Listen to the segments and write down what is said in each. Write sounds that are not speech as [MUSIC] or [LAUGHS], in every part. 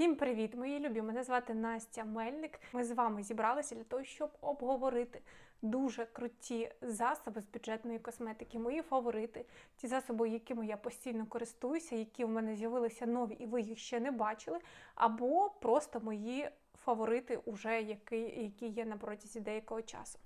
Всім привіт, мої любі! Мене звати Настя Мельник. Ми з вами зібралися для того, щоб обговорити дуже круті засоби з бюджетної косметики. Мої фаворити, ті засоби, якими я постійно користуюся, які в мене з'явилися нові, і ви їх ще не бачили, або просто мої фаворити, уже які, які є на протязі деякого часу.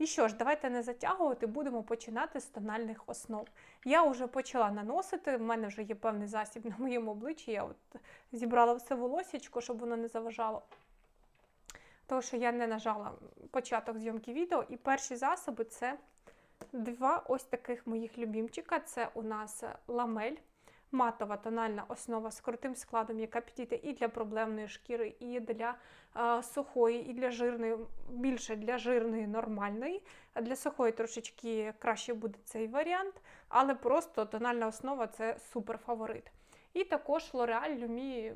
І що ж, давайте не затягувати, будемо починати з тональних основ. Я вже почала наносити, в мене вже є певний засіб на моєму обличчі. Я от зібрала все волосічко, щоб воно не заважало. Тому що я не нажала початок зйомки відео. І перші засоби це два ось таких моїх любімчика. Це у нас ламель. Матова тональна основа з крутим складом, яка підійде і для проблемної шкіри, і для е, сухої, і для жирної, більше для жирної нормальної. Для сухої трошечки краще буде цей варіант, але просто тональна основа це супер фаворит. І також L'Oreal Lumi,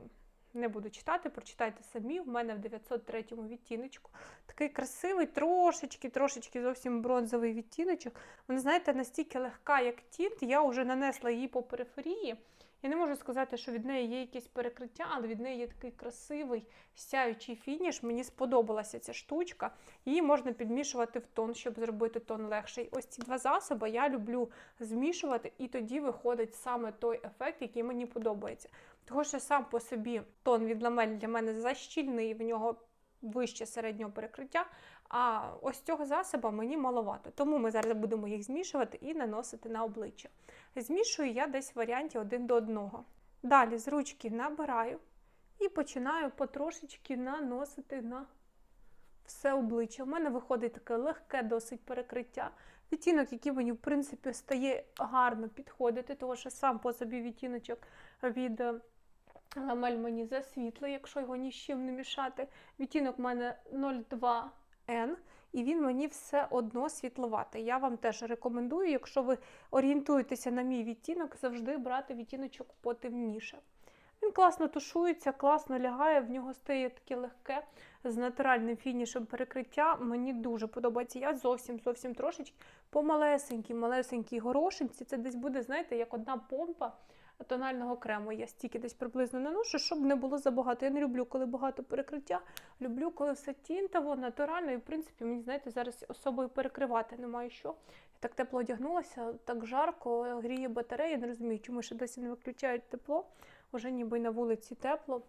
не буду читати, прочитайте самі. В мене в 903 відтіночку. Такий красивий, трошечки, трошечки зовсім бронзовий відтіночок. Вона, знаєте, настільки легка, як тінт, я вже нанесла її по периферії. Я не можу сказати, що від неї є якесь перекриття, але від неї є такий красивий сяючий фініш. Мені сподобалася ця штучка. Її можна підмішувати в тон, щоб зробити тон легший. Ось ці два засоби я люблю змішувати, і тоді виходить саме той ефект, який мені подобається. Тому що сам по собі тон від ламель для мене защільний, в нього вище середнього перекриття. А ось цього засоба мені маловато. Тому ми зараз будемо їх змішувати і наносити на обличчя. Змішую я десь в варіанті один до одного. Далі з ручки набираю і починаю потрошечки наносити на все обличчя. У мене виходить таке легке досить перекриття. Відтінок, який мені, в принципі, стає гарно підходити, тому що сам по собі відтіночок від ламель мені засвітлий, якщо його ні з чим не мішати. Відтінок у мене 02 N, і він мені все одно світловатий. Я вам теж рекомендую, якщо ви орієнтуєтеся на мій відтінок, завжди брати відтіночок потемніше. Він класно тушується, класно лягає, в нього стає таке легке з натуральним фінішем перекриття. Мені дуже подобається. Я зовсім зовсім трошечки по малесенькій, малесенькій горошинці. Це десь буде, знаєте, як одна помпа тонального крему. Я стільки десь приблизно наношу, щоб не було забагато. Я не люблю, коли багато перекриття. Люблю, коли все тінтово, натурально. І в принципі, мені знаєте, зараз особою перекривати немає що. Я так тепло одягнулася, так жарко, гріє батарея. Не розумію, чому ще досі не виключають тепло. Уже ніби на вулиці тепло.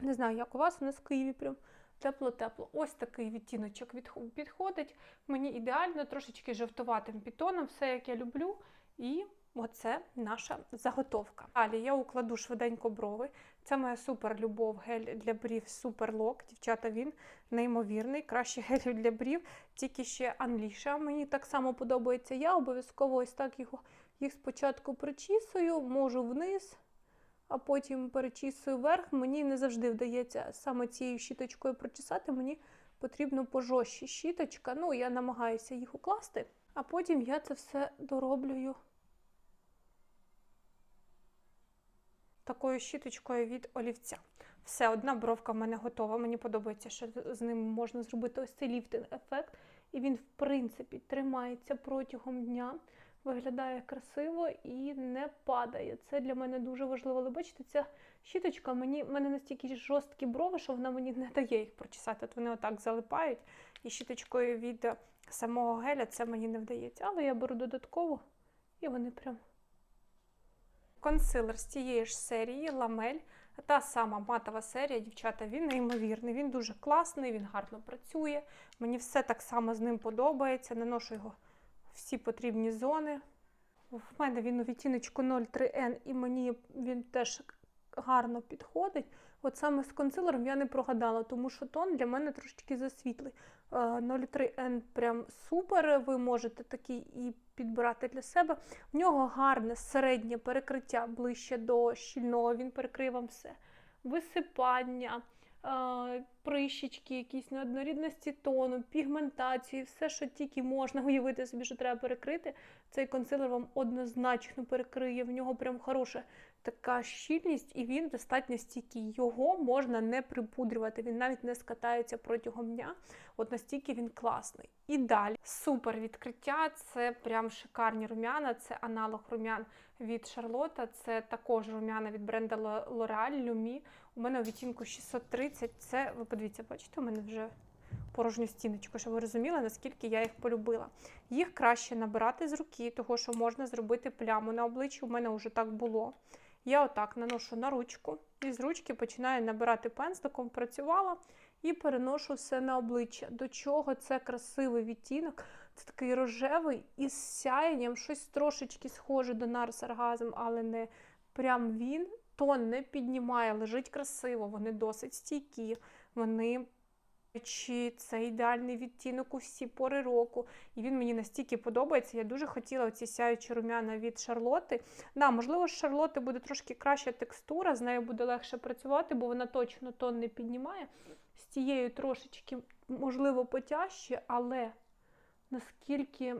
Не знаю, як у вас у нас в Києві прям. Тепло-тепло. Ось такий відтіночок підходить. Мені ідеально, трошечки жовтуватим пітоном, все як я люблю. І оце наша заготовка. Далі я укладу швиденько брови. Це моя супер любов гель для брів Суперлок. Дівчата, він неймовірний. Кращий [LAUGHS] гель для брів, тільки ще Анліша. Мені так само подобається. Я обов'язково ось так його, їх спочатку причісую, можу вниз а потім перечісую вверх. Мені не завжди вдається саме цією щіточкою прочесати. Мені потрібно пожорстче щіточка. Ну, я намагаюся їх укласти, а потім я це все дороблюю такою щіточкою від олівця. Все, одна бровка в мене готова. Мені подобається, що з ним можна зробити ось цей ліфтинг-ефект. І він, в принципі, тримається протягом дня виглядає красиво і не падає. Це для мене дуже важливо. Але бачите, ця щіточка мені в мене настільки жорсткі брови, що вона мені не дає їх прочесати. От вони отак залипають. І щіточкою від самого геля це мені не вдається. Але я беру додатково і вони прям. Консилер з тієї ж серії ламель. Та сама матова серія, дівчата, він неймовірний, він дуже класний, він гарно працює. Мені все так само з ним подобається. Наношу його всі потрібні зони. В мене він у відтіночку 03N, і мені він теж гарно підходить. От саме з консилером я не прогадала, тому що тон для мене трошечки засвітлий. 03N прям супер. Ви можете такий і підбирати для себе. В нього гарне середнє перекриття ближче до щільного, він перекриє вам все. Висипання прищички, якісь неоднорідності тону, пігментації, все, що тільки можна уявити собі, що треба перекрити. Цей консилер вам однозначно перекриє. В нього прям хороше така щільність, і він достатньо стійкий. Його можна не припудрювати, він навіть не скатається протягом дня. От настільки він класний. І далі супер відкриття. Це прям шикарні рум'яна. Це аналог рум'ян від Шарлота. Це також рум'яна від бренду L'Oreal Lumi. У мене у відтінку 630. Це ви подивіться, бачите, у мене вже порожню стіночку, щоб ви розуміли, наскільки я їх полюбила. Їх краще набирати з руки, того що можна зробити пляму на обличчі. У мене вже так було. Я отак наношу на ручку і з ручки починаю набирати пензликом, працювала і переношу все на обличчя. До чого це красивий відтінок. Це такий рожевий із сяєнням, щось трошечки схоже до Нарс Оргазм, але не прям він. Тон не піднімає, лежить красиво, вони досить стійкі, вони чи це ідеальний відтінок у всі пори року. І він мені настільки подобається. Я дуже хотіла ці сяючі рум'яна від Шарлоти. Да, можливо, з Шарлоти буде трошки краща текстура, з нею буде легше працювати, бо вона точно тон не піднімає. З тією трошечки, можливо, потяжче, але наскільки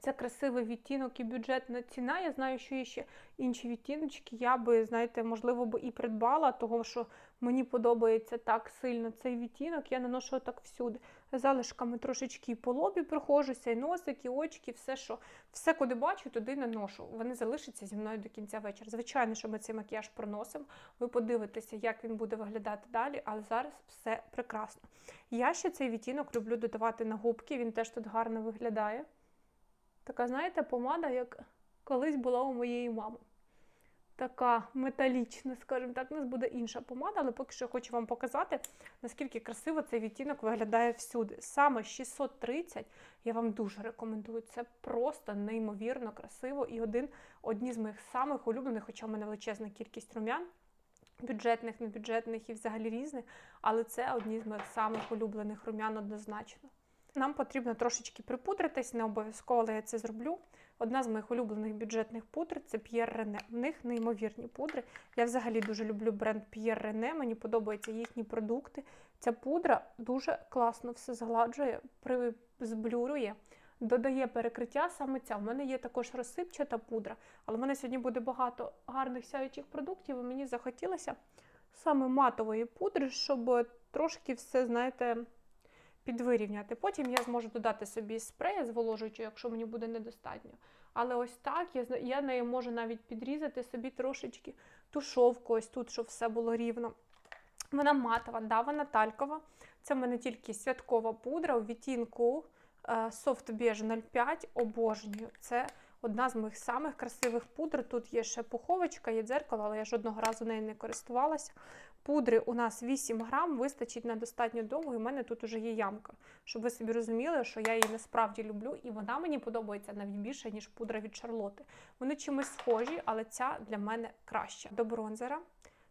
це красивий відтінок і бюджетна ціна. Я знаю, що є ще інші відтіночки. Я би, знаєте, можливо, би і придбала, того що мені подобається так сильно цей відтінок. Я наношу так всюди. Залишками трошечки і по лобі проходжуся, і носик, і очки, все, що все, куди бачу, туди наношу. Вони залишаться зі мною до кінця вечора. Звичайно, що ми цей макіяж проносимо. Ви подивитеся, як він буде виглядати далі, але зараз все прекрасно. Я ще цей відтінок люблю додавати на губки, він теж тут гарно виглядає. Така, знаєте, помада, як колись була у моєї мами. Така металічна, скажімо так, у нас буде інша помада, але поки що хочу вам показати, наскільки красиво цей відтінок виглядає всюди. Саме 630 я вам дуже рекомендую. Це просто неймовірно красиво і один одні з моїх самих улюблених, хоча в мене величезна кількість рум'ян, бюджетних, небюджетних і взагалі різних, але це одні з моїх самих улюблених рум'ян однозначно. Нам потрібно трошечки припудритись, не обов'язково, але я це зроблю. Одна з моїх улюблених бюджетних пудр це Pierre René. В них неймовірні пудри. Я взагалі дуже люблю бренд Pierre René, мені подобаються їхні продукти. Ця пудра дуже класно все згладжує, зблюрує, додає перекриття саме ця. У мене є також розсипчата пудра, але в мене сьогодні буде багато гарних сяючих продуктів, і мені захотілося саме матової пудри, щоб трошки все, знаєте, підвирівняти. Потім я зможу додати собі спрея зволожуючого, якщо мені буде недостатньо. Але ось так я я нею можу навіть підрізати собі трошечки тушовку, ось тут, щоб все було рівно. Вона матова, да, вона талькова. Це в мене тільки святкова пудра у відтінку е, Soft Beige 05. Обожнюю. Це одна з моїх самих красивих пудр. Тут є ще пуховочка, є дзеркало, але я жодного разу нею не користувалася. Пудри у нас 8 грам, вистачить на достатньо довго, і в мене тут уже є ямка. Щоб ви собі розуміли, що я її насправді люблю, і вона мені подобається навіть більше, ніж пудра від Шарлоти. Вони чимось схожі, але ця для мене краща. До бронзера.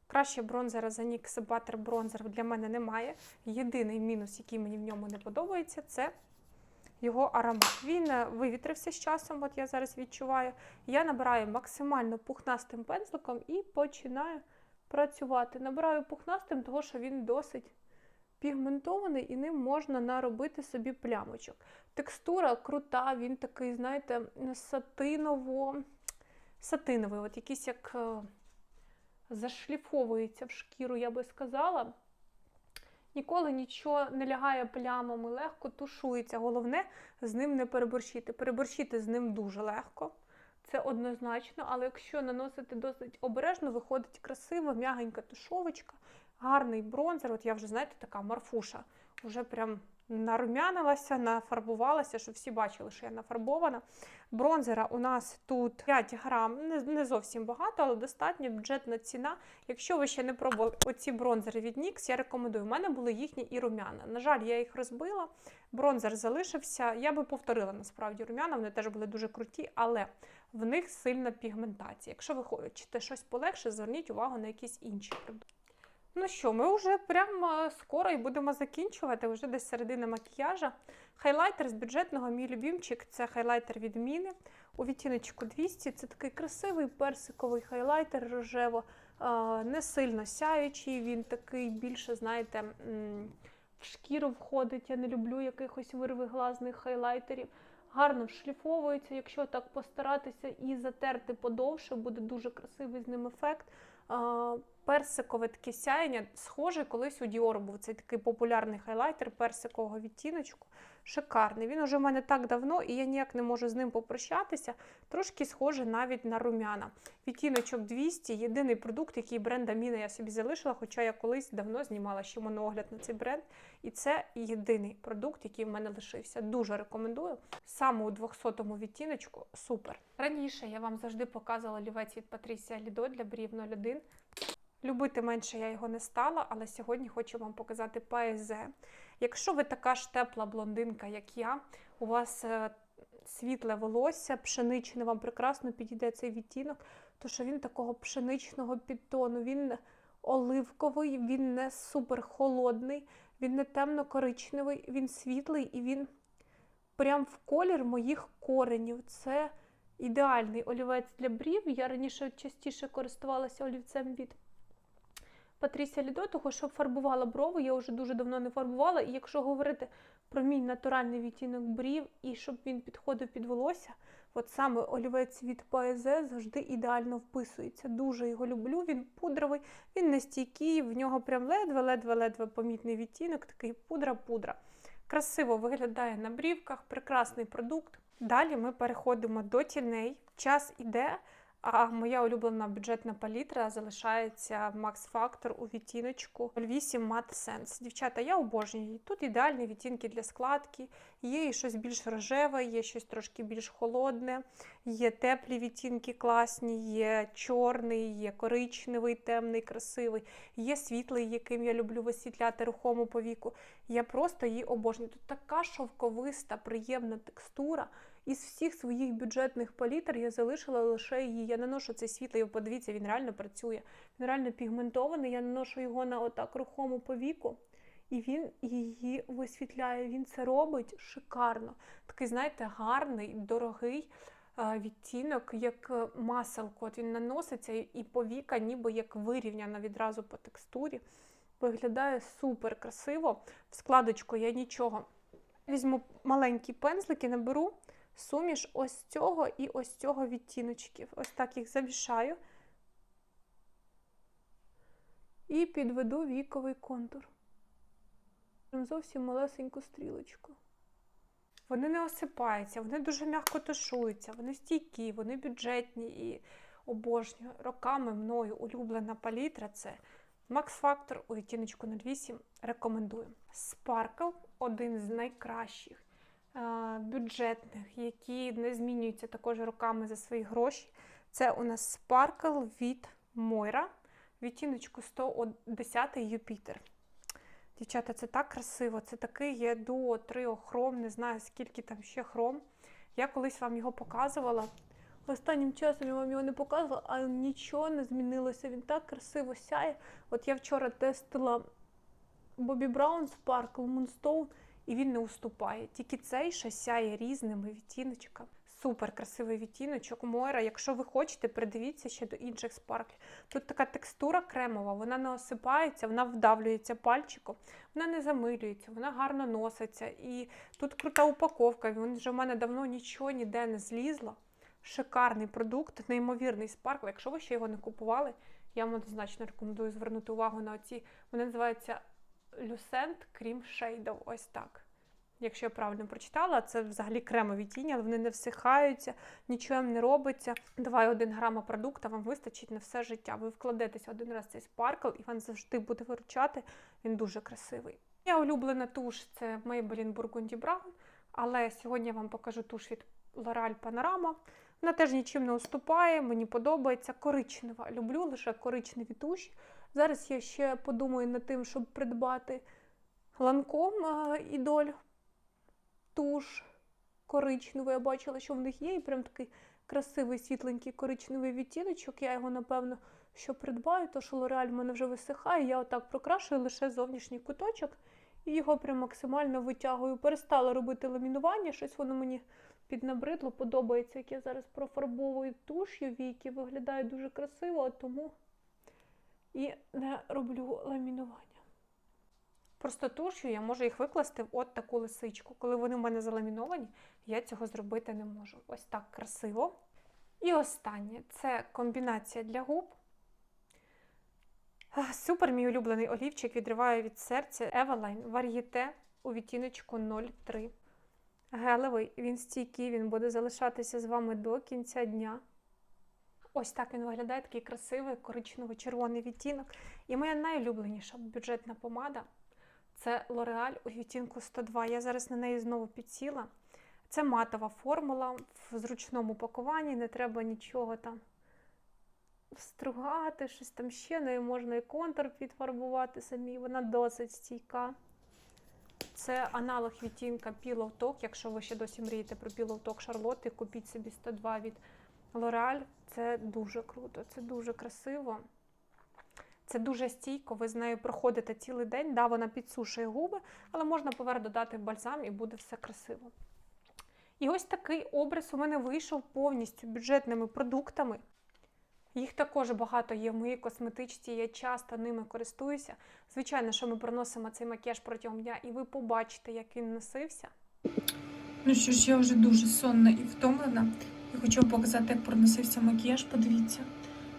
Краще бронзера за NYX Butter Bronzer для мене немає. Єдиний мінус, який мені в ньому не подобається, це його аромат. Він е, вивітрився з часом, от я зараз відчуваю. Я набираю максимально пухнастим пензликом і починаю працювати. Набираю пухнастим, тому що він досить пігментований і ним можна наробити собі плямочок. Текстура крута, він такий, знаєте, сатиново, сатиновий, от якийсь як е, зашліфовується в шкіру, я би сказала. Ніколи нічого не лягає плямами, легко тушується. Головне з ним не переборщити. Переборщити з ним дуже легко. Це однозначно, але якщо наносити досить обережно, виходить красива, м'ягенька тушовочка, гарний бронзер. От я вже, знаєте, така марфуша. Вже прям нарумянилася, нафарбувалася, щоб всі бачили, що я нафарбована. Бронзера у нас тут 5 грам, не, не зовсім багато, але достатньо бюджетна ціна. Якщо ви ще не пробували оці бронзери від NYX, я рекомендую. У мене були їхні і рум'яна. На жаль, я їх розбила. Бронзер залишився. Я би повторила насправді рум'яна, вони теж були дуже круті, але в них сильна пігментація. Якщо ви хочете щось полегше, зверніть увагу на якісь інші продукти. Ну що, ми вже прямо скоро і будемо закінчувати, вже десь середина макіяжа. Хайлайтер з бюджетного, мій любімчик це хайлайтер від Міни у відтіночку 200. Це такий красивий персиковий хайлайтер рожево, не сильно сяючий, він такий більше, знаєте, в шкіру входить. Я не люблю якихось вирвиглазних хайлайтерів. Гарно вшліфовується, Якщо так постаратися і затерти подовше, буде дуже красивий з ним ефект. Персикове таке сяєння, схоже, колись у Dior був цей такий популярний хайлайтер персикового відтіночку. Шикарний. Він уже в мене так давно, і я ніяк не можу з ним попрощатися. Трошки схоже навіть на румяна. Відтіночок 200 єдиний продукт, який бренд Аміна я собі залишила, хоча я колись давно знімала ще моноогляд на цей бренд. І це єдиний продукт, який в мене лишився. Дуже рекомендую. Саме у 200-му відтіночку супер. Раніше я вам завжди показувала олівець від Патрісія Лідо для брів 01. Любити менше я його не стала, але сьогодні хочу вам показати ПСЗ. Якщо ви така ж тепла блондинка, як я, у вас е, світле волосся, пшеничне, вам прекрасно підійде цей відтінок, то що він такого пшеничного підтону, він оливковий, він не супер холодний, він не темно-коричневий, він світлий і він прям в колір моїх коренів. Це ідеальний олівець для брів. Я раніше частіше користувалася олівцем від Патрісія Лідо, того, що фарбувала брови, я вже дуже давно не фарбувала. І якщо говорити про мій натуральний відтінок брів і щоб він підходив під волосся, от саме олівець від ПАЕЗ завжди ідеально вписується. Дуже його люблю. Він пудровий, він не стійкий, в нього прям ледве-ледве-ледве помітний відтінок, такий пудра-пудра. Красиво виглядає на брівках, прекрасний продукт. Далі ми переходимо до тіней. Час іде. А моя улюблена бюджетна палітра залишається Max Factor у відтіночку 08 Matte Sense. Дівчата, я обожнюю її. Тут ідеальні відтінки для складки, є і щось більш рожеве, є щось трошки більш холодне, є теплі відтінки класні, є чорний, є коричневий, темний, красивий, є світлий, яким я люблю висвітляти рухому повіку. Я просто її обожнюю. Тут така шовковиста, приємна текстура. Із всіх своїх бюджетних палітр я залишила лише її. Я наношу цей світлий, подивіться, він реально працює. Він реально пігментований. Я наношу його на отак рухому повіку, і він її висвітляє. Він це робить шикарно. Такий, знаєте, гарний, дорогий е, відтінок, як е, маселко. От він наноситься, і повіка, ніби як вирівняна відразу по текстурі. Виглядає супер красиво. В складочку я нічого. Візьму маленькі пензлики, наберу суміш ось цього і ось цього відтіночків. Ось так їх замішаю і підведу віковий контур. Зовсім малесеньку стрілочку. Вони не осипаються, вони дуже м'яко тушуються, вони стійкі, вони бюджетні і обожнюю. Роками мною улюблена палітра це Max Factor у відтіночку 08. Рекомендую. Sparkle один з найкращих бюджетних, які не змінюються також роками за свої гроші. Це у нас Sparkle від Moira, відтіночку 110 Юпітер. Дівчата, це так красиво. Це такий є дуо, трио хром, не знаю, скільки там ще хром. Я колись вам його показувала. Останнім часом я вам його не показувала, а нічого не змінилося. Він так красиво сяє. От я вчора тестила Bobbi Brown Sparkle Moonstone. І він не уступає. Тільки цей ще сяє різними відтіночками. Супер красивий відтіночок Мойра. Якщо ви хочете, придивіться ще до інших спарклів. Тут така текстура кремова, вона не осипається, вона вдавлюється пальчиком, вона не замилюється, вона гарно носиться. І тут крута упаковка. Він вже в мене давно нічого ніде не злізло. Шикарний продукт, неймовірний спаркл. Якщо ви ще його не купували, я вам однозначно рекомендую звернути увагу на оці. Вони називаються Lucent Cream Shadow. Ось так. Якщо я правильно прочитала, це взагалі кремові тіні, але вони не всихаються, нічого їм не робиться. 2,1 грама продукту вам вистачить на все життя. Ви вкладетеся один раз цей спаркл, і вам завжди буде виручати. Він дуже красивий. Моя улюблена туш це Maybelline Burgundy Brown, але сьогодні я вам покажу туш від L'Oreal Panorama. Вона теж нічим не уступає, мені подобається коричнева. Люблю лише коричневі туші. Зараз я ще подумаю над тим, щоб придбати ланком ідоль туш коричневий. Я бачила, що в них є, і прям такий красивий світленький коричневий відтіночок. Я його, напевно, що придбаю, то що Лореаль в мене вже висихає. Я отак прокрашую лише зовнішній куточок і його прям максимально витягую. Перестала робити ламінування, щось воно мені піднабридло, подобається, як я зараз профарбовую туш'ю віки, виглядає дуже красиво, тому і не роблю ламінування. Просто туш'ю я можу їх викласти в от таку лисичку. Коли вони в мене заламіновані, я цього зробити не можу. Ось так красиво. І останнє це комбінація для губ. Супер мій улюблений олівчик відриває від серця Eveline Varieté у відтіночку 03. Гелевий, він стійкий, він буде залишатися з вами до кінця дня. Ось так він виглядає, такий красивий коричнево-червоний відтінок. І моя найулюбленіша бюджетна помада це L'Oreal у відтінку 102. Я зараз на неї знову підсіла. Це матова формула в зручному пакуванні, не треба нічого там стругати, щось там ще, нею можна і контур підфарбувати самі, вона досить стійка. Це аналог відтінка Pillow Talk. Якщо ви ще досі мрієте про Pillow Talk Шарлотти, купіть собі 102 від L'Oreal. Це дуже круто, це дуже красиво. Це дуже стійко, ви з нею проходите цілий день. Да, вона підсушує губи, але можна поверх додати бальзам і буде все красиво. І ось такий образ у мене вийшов повністю бюджетними продуктами. Їх також багато є в моїй косметичці, я часто ними користуюся. Звичайно, що ми проносимо цей макіяж протягом дня, і ви побачите, як він носився. Ну що ж, я вже дуже сонна і втомлена. Я хочу вам показати, як проносився макіяж. Подивіться.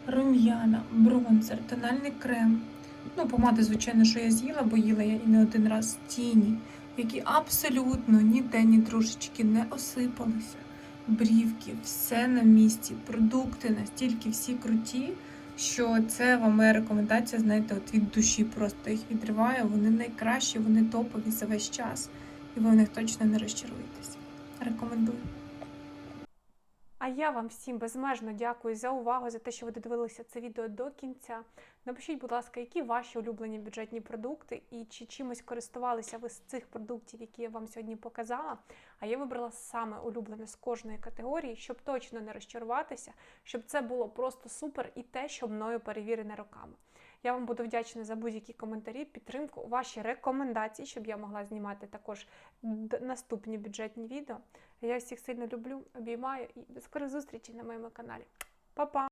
Рум'яна, бронзер, тональний крем. Ну, помади, звичайно, що я з'їла, бо їла я і не один раз тіні, які абсолютно ніде ні трошечки не осипалися. Брівки, все на місці, продукти настільки всі круті, що це вам моя рекомендація, знаєте, от від душі просто їх відриваю. Вони найкращі, вони топові за весь час, і ви в них точно не розчаруєтесь. Рекомендую. А я вам всім безмежно дякую за увагу, за те, що ви додивилися це відео до кінця. Напишіть, будь ласка, які ваші улюблені бюджетні продукти і чи чимось користувалися ви з цих продуктів, які я вам сьогодні показала. А я вибрала саме улюблене з кожної категорії, щоб точно не розчаруватися, щоб це було просто супер і те, що мною перевірене роками. Я вам буду вдячна за будь-які коментарі, підтримку, ваші рекомендації, щоб я могла знімати також наступні бюджетні відео. Я всіх сильно люблю, обіймаю і до скорих зустрічей на моєму каналі. Па-па!